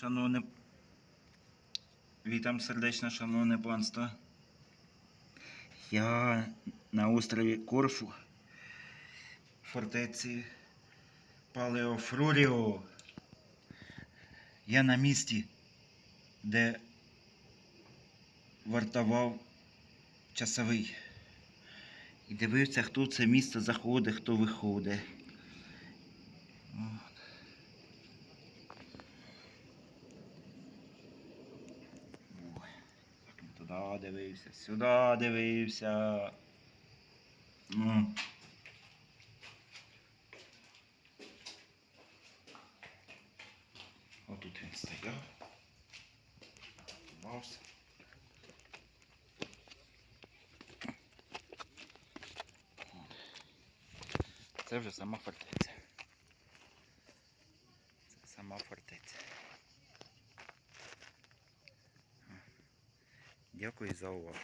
шановне. Вітам сердечно, шановне панство. Я на острові Корфу, фортеці Палеофруріо. Я на місці, де вартував часовий. І дивився, хто це місце заходить, хто виходить. Туди дивився, сюди дивився. Ну. Отут він стояв. Бався. Це вже сама фортеця. Це сама фортеця. Дякую за увагу.